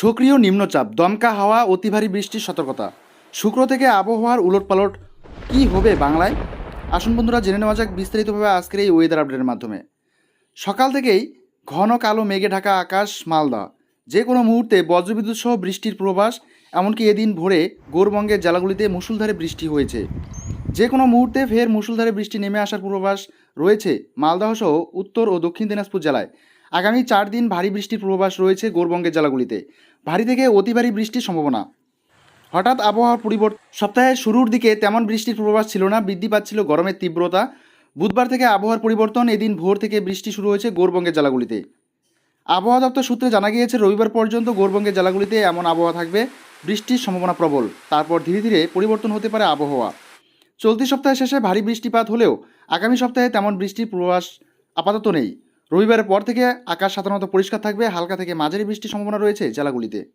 সক্রিয় নিম্নচাপ, দমকা হাওয়া, অতি ভারী বৃষ্টির সতর্কতা। শুক্র থেকে আবহাওয়ার উলটপালট কী হবে বাংলায়? আসুন বন্ধুরা, জেনে নেওয়া যাক বিস্তারিতভাবে আজকের এই ওয়েদার আপডেটের মাধ্যমে। সকাল থেকেই ঘন কালো মেঘে ঢাকা আকাশ, মালদা। যে কোনো মুহূর্তে বজ্রবিদ্যুৎ সহ বৃষ্টির প্রবাস এমনকি এদিন ভোরে গৌরবঙ্গের জেলাগুলিতে মুসুলধারে বৃষ্টি হয়েছে। যে কোনো মুহূর্তে ফের মুষলধারে বৃষ্টি নেমে আসার পূর্বাভাস রয়েছে মালদহ সহ উত্তর ও দক্ষিণ দিনাজপুর জেলায়। আগামী চার দিন ভারী বৃষ্টির পূর্বাভাস রয়েছে গৌরবঙ্গের জেলাগুলিতে। ভারী থেকে অতি ভারী বৃষ্টির সম্ভাবনা। হঠাৎ আবহাওয়ার পরিবর্তন সপ্তাহের শুরুর দিকে তেমন বৃষ্টির পূর্বাভাস ছিল না, বৃদ্ধি পাচ্ছিল গরমের তীব্রতা। বুধবার থেকে আবহাওয়ার পরিবর্তন, এদিন ভোর থেকে বৃষ্টি শুরু হয়েছে গৌরবঙ্গের জেলাগুলিতে। আবহাওয়া দপ্তর সূত্রে জানা গিয়েছে, রবিবার পর্যন্ত গৌরবঙ্গের জেলাগুলিতে এমন আবহাওয়া থাকবে, বৃষ্টির সম্ভাবনা প্রবল। তারপর ধীরে ধীরে পরিবর্তন হতে পারে আবহাওয়া। চলতি সপ্তাহের শেষে ভারী বৃষ্টিপাত হলেও আগামী সপ্তাহে তেমন বৃষ্টির পূর্বাভাস আপাতত নেই। রবিবারের পর থেকে আকাশ সাধারণত পরিষ্কার থাকবে হালকা থেকে মাঝারি বৃষ্টির সম্ভাবনা রয়েছে জেলাগুলিতে।